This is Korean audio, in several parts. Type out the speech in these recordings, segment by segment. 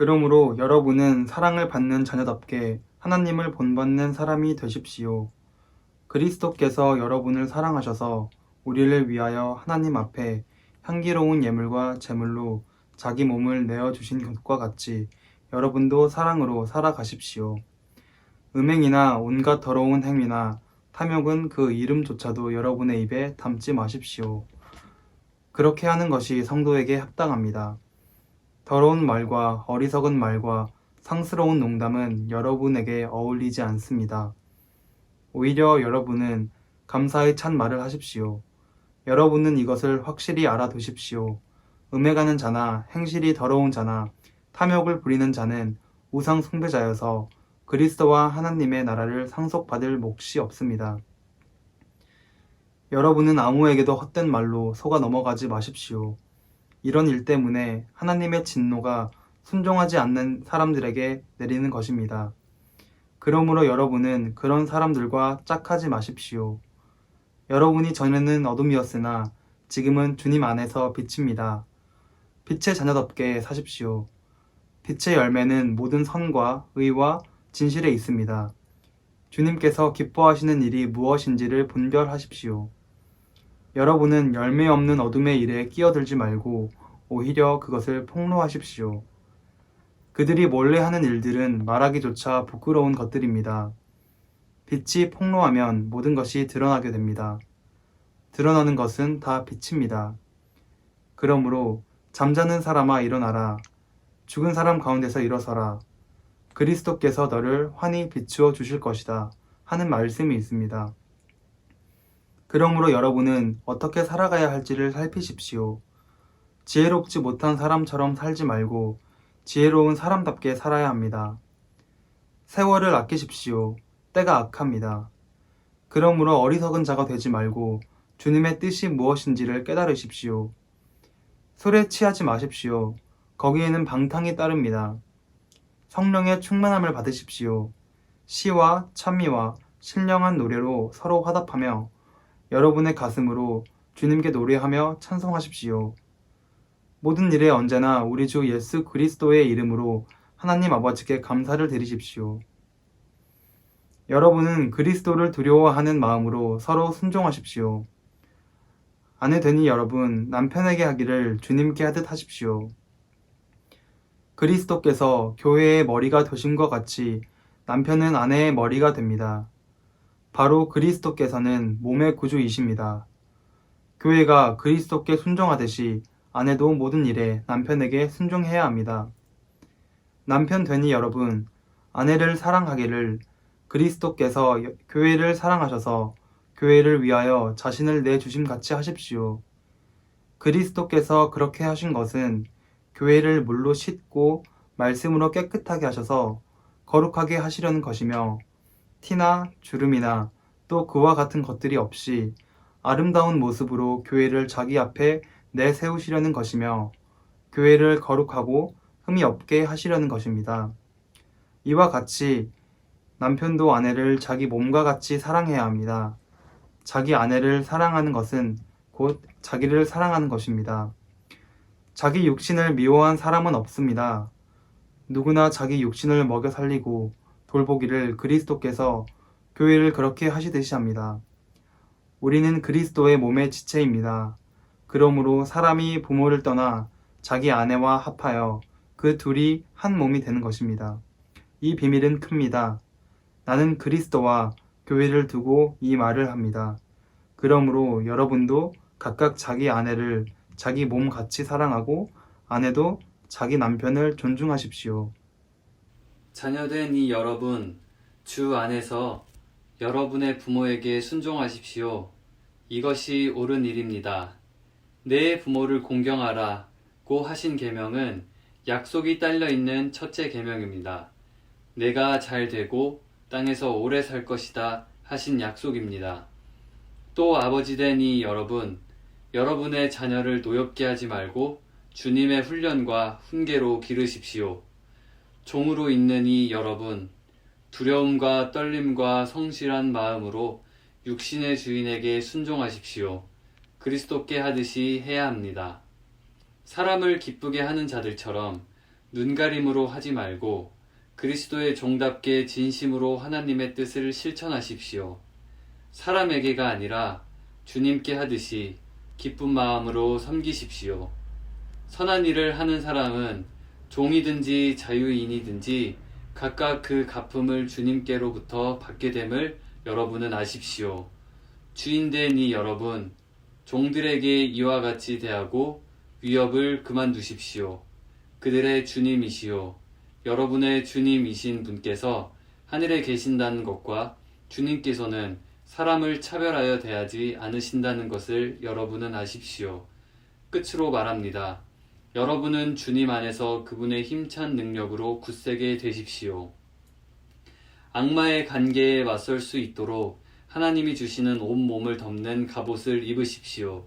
그러므로 여러분은 사랑을 받는 자녀답게 하나님을 본받는 사람이 되십시오. 그리스도께서 여러분을 사랑하셔서 우리를 위하여 하나님 앞에 향기로운 예물과 제물로 자기 몸을 내어 주신 것과 같이 여러분도 사랑으로 살아가십시오. 음행이나 온갖 더러운 행위나 탐욕은 그 이름조차도 여러분의 입에 담지 마십시오. 그렇게 하는 것이 성도에게 합당합니다. 더러운 말과 어리석은 말과 상스러운 농담은 여러분에게 어울리지 않습니다. 오히려 여러분은 감사의 찬 말을 하십시오. 여러분은 이것을 확실히 알아두십시오. 음해가는 자나 행실이 더러운 자나 탐욕을 부리는 자는 우상 숭배자여서 그리스도와 하나님의 나라를 상속받을 몫이 없습니다. 여러분은 아무에게도 헛된 말로 속아 넘어가지 마십시오. 이런 일 때문에 하나님의 진노가 순종하지 않는 사람들에게 내리는 것입니다. 그러므로 여러분은 그런 사람들과 짝하지 마십시오. 여러분이 전에는 어둠이었으나 지금은 주님 안에서 빛입니다. 빛의 자녀답게 사십시오. 빛의 열매는 모든 선과 의와 진실에 있습니다. 주님께서 기뻐하시는 일이 무엇인지를 분별하십시오. 여러분은 열매 없는 어둠의 일에 끼어들지 말고 오히려 그것을 폭로하십시오. 그들이 몰래 하는 일들은 말하기조차 부끄러운 것들입니다. 빛이 폭로하면 모든 것이 드러나게 됩니다. 드러나는 것은 다 빛입니다. 그러므로 잠자는 사람아 일어나라. 죽은 사람 가운데서 일어서라. 그리스도께서 너를 환히 비추어 주실 것이다. 하는 말씀이 있습니다. 그러므로 여러분은 어떻게 살아가야 할지를 살피십시오. 지혜롭지 못한 사람처럼 살지 말고 지혜로운 사람답게 살아야 합니다. 세월을 아끼십시오. 때가 악합니다. 그러므로 어리석은 자가 되지 말고 주님의 뜻이 무엇인지를 깨달으십시오. 술에 취하지 마십시오. 거기에는 방탕이 따릅니다. 성령의 충만함을 받으십시오. 시와 찬미와 신령한 노래로 서로 화답하며 여러분의 가슴으로 주님께 노래하며 찬송하십시오. 모든 일에 언제나 우리 주 예수 그리스도의 이름으로 하나님 아버지께 감사를 드리십시오. 여러분은 그리스도를 두려워하는 마음으로 서로 순종하십시오. 아내 되니 여러분 남편에게 하기를 주님께 하듯 하십시오. 그리스도께서 교회의 머리가 되신 것 같이 남편은 아내의 머리가 됩니다. 바로 그리스도께서는 몸의 구주이십니다. 교회가 그리스도께 순종하듯이 아내도 모든 일에 남편에게 순종해야 합니다. 남편 되니 여러분, 아내를 사랑하기를 그리스도께서 교회를 사랑하셔서 교회를 위하여 자신을 내주심 같이 하십시오. 그리스도께서 그렇게 하신 것은 교회를 물로 씻고 말씀으로 깨끗하게 하셔서 거룩하게 하시려는 것이며 티나 주름이나 또 그와 같은 것들이 없이 아름다운 모습으로 교회를 자기 앞에 내세우시려는 것이며 교회를 거룩하고 흠이 없게 하시려는 것입니다. 이와 같이 남편도 아내를 자기 몸과 같이 사랑해야 합니다. 자기 아내를 사랑하는 것은 곧 자기를 사랑하는 것입니다. 자기 육신을 미워한 사람은 없습니다. 누구나 자기 육신을 먹여 살리고 돌보기를 그리스도께서 교회를 그렇게 하시듯이 합니다. 우리는 그리스도의 몸의 지체입니다. 그러므로 사람이 부모를 떠나 자기 아내와 합하여 그 둘이 한 몸이 되는 것입니다. 이 비밀은 큽니다. 나는 그리스도와 교회를 두고 이 말을 합니다. 그러므로 여러분도 각각 자기 아내를 자기 몸 같이 사랑하고 아내도 자기 남편을 존중하십시오. 자녀된 이 여러분, 주 안에서 여러분의 부모에게 순종하십시오. 이것이 옳은 일입니다. 내 부모를 공경하라 고 하신 계명은 약속이 딸려 있는 첫째 계명입니다. 내가 잘 되고 땅에서 오래 살 것이다 하신 약속입니다. 또 아버지 된 이 여러분, 여러분의 자녀를 노엽게 하지 말고 주님의 훈련과 훈계로 기르십시오. 종으로 이 여러분, 두려움과 떨림과 성실한 마음으로 육신의 주인에게 순종하십시오. 그리스도께 하듯이 해야 합니다. 사람을 기쁘게 하는 자들처럼 눈가림으로 하지 말고 그리스도의 종답게 진심으로 하나님의 뜻을 실천하십시오. 사람에게가 아니라 주님께 하듯이 기쁜 마음으로 섬기십시오. 선한 일을 하는 사람은 종이든지 자유인이든지 각각 그 갚음을 주님께로부터 받게 됨을 여러분은 아십시오. 주인된 이 여러분, 종들에게 이와 같이 대하고 위협을 그만두십시오. 그들의 주님이시오. 여러분의 주님이신 분께서 하늘에 계신다는 것과 주님께서는 사람을 차별하여 대하지 않으신다는 것을 여러분은 아십시오. 끝으로 말합니다. 여러분은 주님 안에서 그분의 힘찬 능력으로 굳세게 되십시오. 악마의 관계에 맞설 수 있도록 하나님이 주시는 온 몸을 덮는 갑옷을 입으십시오.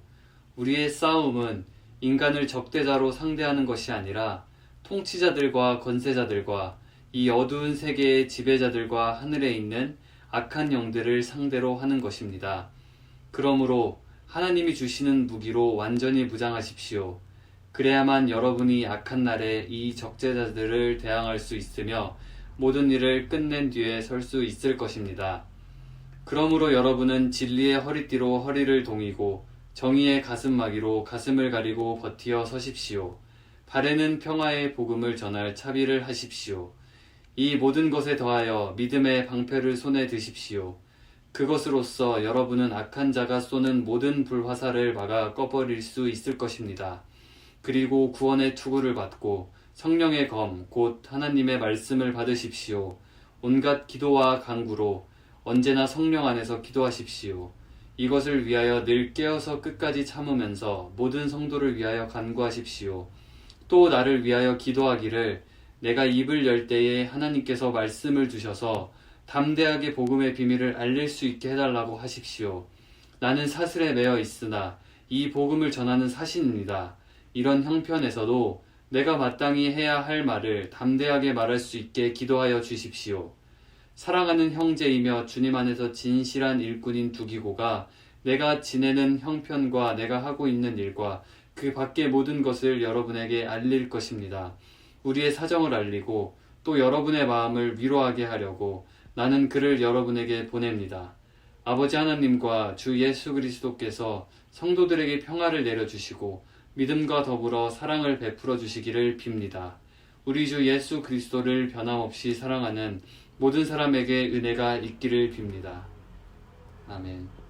우리의 싸움은 인간을 적대자로 상대하는 것이 아니라 통치자들과 권세자들과 이 어두운 세계의 지배자들과 하늘에 있는 악한 영들을 상대로 하는 것입니다. 그러므로 하나님이 주시는 무기로 완전히 무장하십시오. 그래야만 여러분이 악한 날에 이 적재자들을 대항할 수 있으며 모든 일을 끝낸 뒤에 설 수 있을 것입니다. 그러므로 여러분은 진리의 허리띠로 허리를 동이고 정의의 가슴마기로 가슴을 가리고 버티어 서십시오. 발에는 평화의 복음을 전할 차비를 하십시오. 이 모든 것에 더하여 믿음의 방패를 손에 드십시오. 그것으로써 여러분은 악한 자가 쏘는 모든 불화살을 막아 꺼버릴 수 있을 것입니다. 그리고 구원의 투구를 받고 성령의 검, 곧 하나님의 말씀을 받으십시오. 온갖 기도와 간구로 언제나 성령 안에서 기도하십시오. 이것을 위하여 늘 깨어서 끝까지 참으면서 모든 성도를 위하여 간구하십시오. 또 나를 위하여 기도하기를 내가 입을 열 때에 하나님께서 말씀을 주셔서 담대하게 복음의 비밀을 알릴 수 있게 해달라고 하십시오. 나는 사슬에 매여 있으나 이 복음을 전하는 사신입니다. 이런 형편에서도 내가 마땅히 해야 할 말을 담대하게 말할 수 있게 기도하여 주십시오. 사랑하는 형제이며 주님 안에서 진실한 일꾼인 두기고가 내가 지내는 형편과 내가 하고 있는 일과 그 밖의 모든 것을 여러분에게 알릴 것입니다. 우리의 사정을 알리고 또 여러분의 마음을 위로하게 하려고 나는 그를 여러분에게 보냅니다. 아버지 하나님과 주 예수 그리스도께서 성도들에게 평화를 내려주시고 믿음과 더불어 사랑을 베풀어 주시기를 빕니다. 우리 주 예수 그리스도를 변함없이 사랑하는 모든 사람에게 은혜가 있기를 빕니다. 아멘.